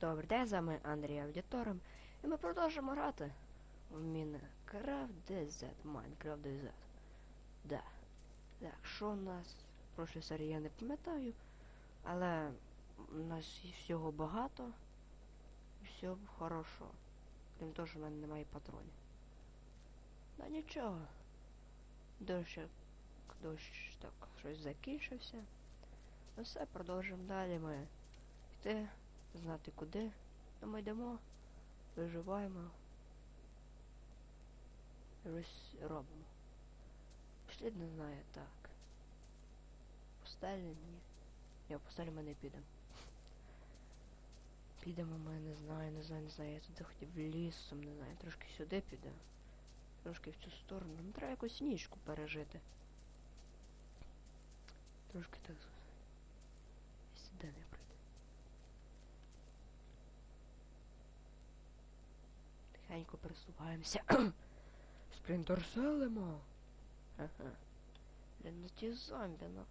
Добрий день, з вами Андрій Аудітором, і ми продовжимо грати в Minecraft DZ, Minecraft DZ. Да. Так, що у нас в прошлій серії я не пам'ятаю, але у нас всього багато, і все хорошо. Крім того, що в мене немає патронів. Да нічого. Дощ, як- дощ так щось закінчився. Ну все, продовжимо далі ми йти знати куди. Ну ми йдемо, виживаємо. Щось робимо. Пішли, не знаю, так. Постелі ні. Я постелі ми не підемо. Підемо ми, не знаю, не знаю, не знаю. Я туди хотів лісом, не знаю, трошки сюди підемо. Трошки в цю сторону. Ну треба якусь ніжку пережити. Трошки так. Сюди не прийде. Тихенько пересуваємося. Спринтер селимо. Ага. Блін, ну ті зомбі, ну.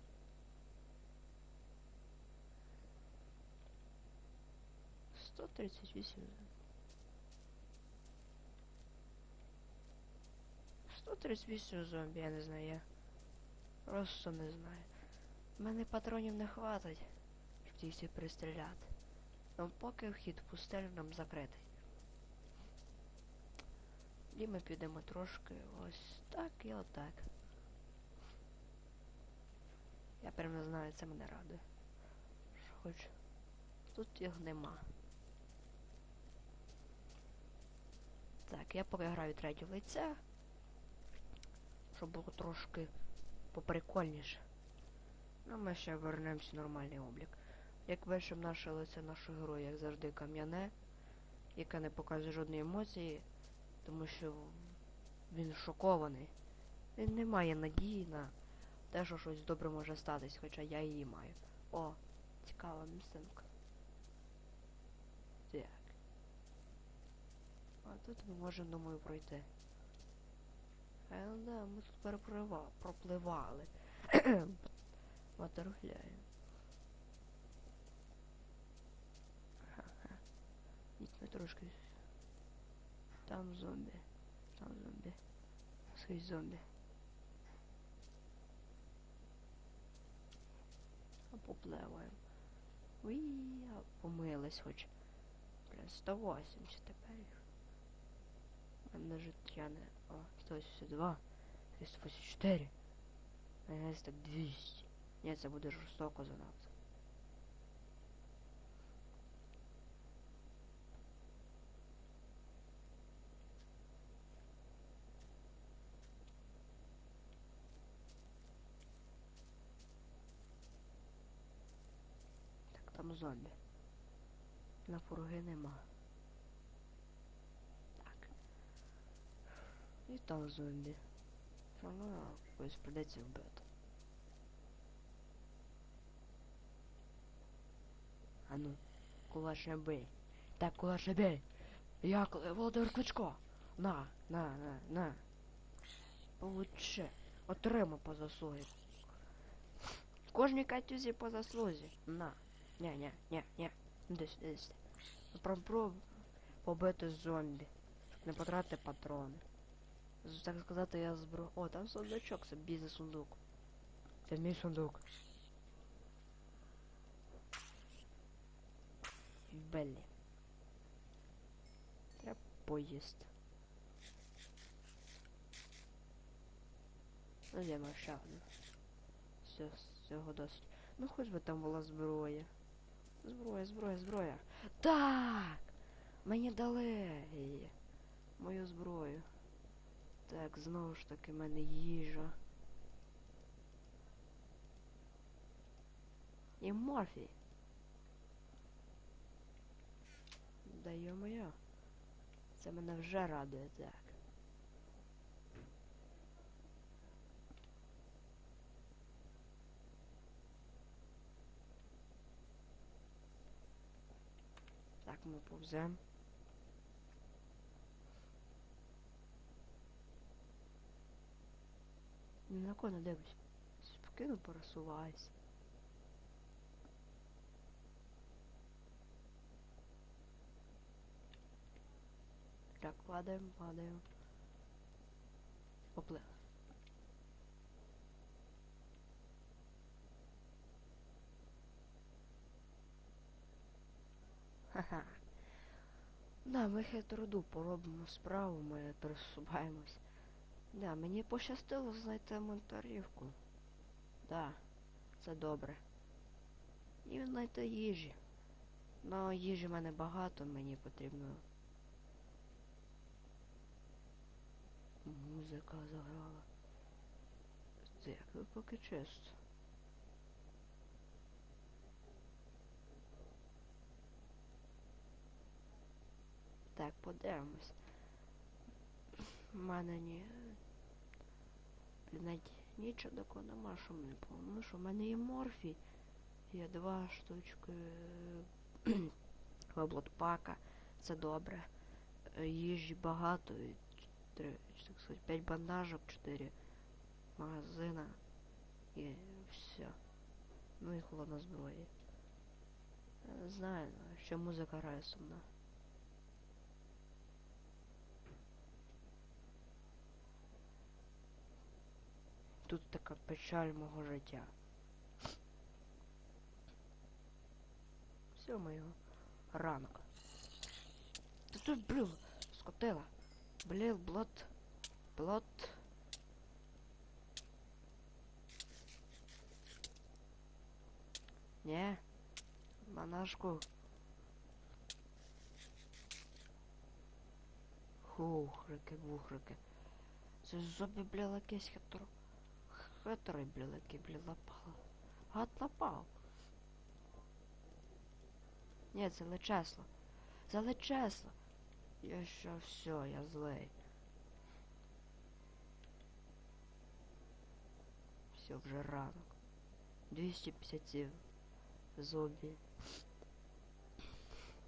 Сто тридцять вісім. Сто тридцять вісім зомбі, я не знаю, я просто не знаю. Мене патронів не хватить, щоб їх всі пристріляти. Ну поки вхід в пустелю нам закритий. І ми підемо трошки ось так і отак. Я прям не знаю, це мене радує. Хоч тут їх нема. Так, я поки граю третє лице. Щоб було трошки поприкольніше. Ну, ми ще вернемося в нормальний облік. Як бачимо, наше лице нашого героя, як завжди, кам'яне, яке не показує жодної емоції, тому що він шокований. Він не має надії на те, що щось добре може статись, хоча я її маю. О, цікава місцинка. Так. А тут ми можемо, думаю, пройти. А ну да, ми тут перепливали, пропливали. Waterfly. Ха-ха. Трошки. Там зомбі. Там зомбі. Скрізь зомбі. А попливаємо. Уї, а помились хоч. Бля, 180 тепер їх. У мене життя не... О, 182. 384. А я так 200. Ні, це буде жорстоко занадто. Так, там зомбі. На фурги нема. Так. І там зомбі. Все одно когось придеться вбити. А ну, кулач не бий. Так, кулач не бий. Я Володимир Кличко. На, на, на, на. Получи. Отримай по заслузі. Кожній катюзі по заслузі. На. Ня, ня, ня, ня. Десь, десь. Попробуй побити зомбі. Не потратити патрони. Так сказати, я зброю. О, там сундучок, це бізнес сундук. Це мій сундук. Беллі. Треба поїсти. Ну, я ще одну. Все, з цього досить. Ну, хоч би там була зброя. Зброя, зброя, зброя. Так! Мені дали. Мою зброю. Так, знову ж таки, мене їжа. І морфій. Да йо-моє. Це мене вже радує, так. ми повземо. Ну, на кону дивлюсь. Спокійно поросуваюсь. Так, падаємо, падаємо. Поплили. Ха-ха. Да, ми хитроду поробимо справу, ми пересуваємось. Да, мені пощастило знайти монтарівку. Да, це добре. І знайти їжі. Ну, їжі в мене багато, мені потрібно. Музика заграла. Так, ну поки чисто. Так, подивимось. У мене ні. Навіть нічого такого нема, що мені Ну що, в мене є морфій. Є два штучки облотпака. Це добре. Їжі багато. і Чотири, чи так сказати, п'ять бандажок, чотири магазина. І все. Ну і холодна зброя. Знаю, ще музика грає сумна. Тут така печаль мого життя. Сьомого ранок. Та тут блю, скотила. Блін, блот. Блот. Не. Монашку. Хухрики, бухрики. Це зобі, бля, якесь хитро. Хитрий, бля, який, бля, лапав. Гад напав. Ні, це. Я що, все, я злий. Все, вже ранок. 257 зомбі.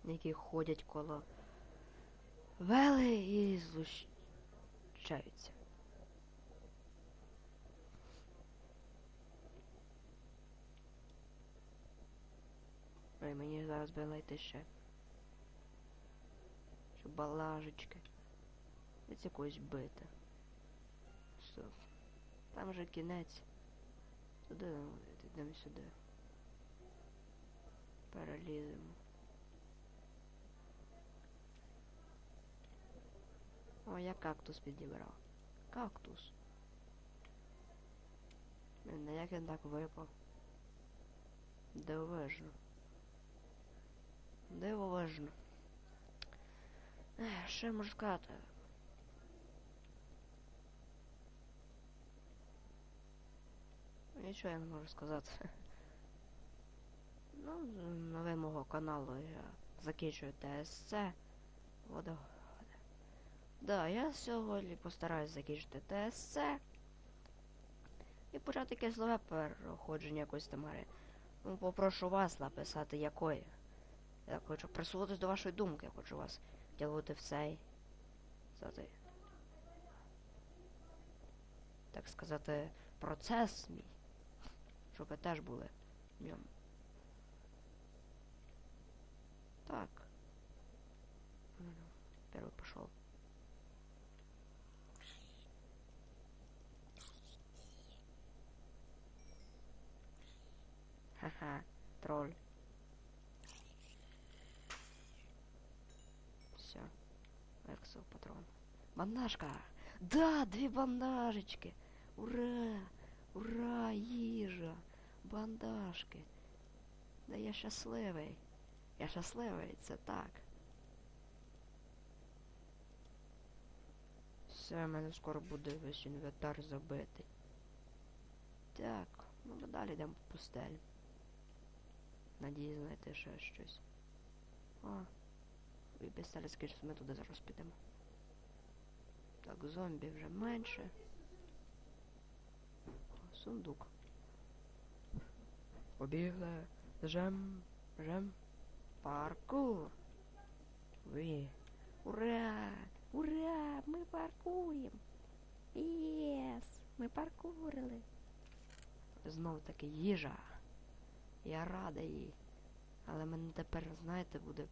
Які ходять коло вели і злущаються. Ой, мені зараз би знайти ще. Щоб балажечки. Від якоїсь бити. Стоп. Там вже кінець. Туди йдемо сюди. Переліземо. О, я кактус підібрав. Кактус. Блін, як він так випав? Дивовижно. Дивовижно. Я можу сказати? Нічого я не можу сказати. Ну, на вимогу каналу я закінчую ТСЦ. Вода. Да, я сьогодні постараюсь закінчити ТСЦ. І почати якесь нове переходження якоїсь там гри. Ну, попрошу вас написати якої. Я хочу прислухатись до вашої думки, я хочу вас втягнути в цей. Сказати, так сказати, процес мій. Щоб ви теж були в ньому. Так. Первый пошел. Ха-ха, тролль. Все. Эксов патрон. Бандажка! Да, две бандажечки! Ура! Ура, їжа! Бандажки! Да я щасливий! Я щасливий, це так. Все, в мене скоро буде весь інвентар забитий. Так, ну ми далі йдемо по пустелі. Надію знайти ще щось. О, і без скажуть, ми туди зараз підемо. Так, зомбі вже менше. Сундук. Побігли. Жем, жем. Паркур. Ви. Ура! Ура! Ми паркуємо! Єс! Ми паркурили. Знову таки їжа. Я радий їй. Але мене тепер, знаєте, буде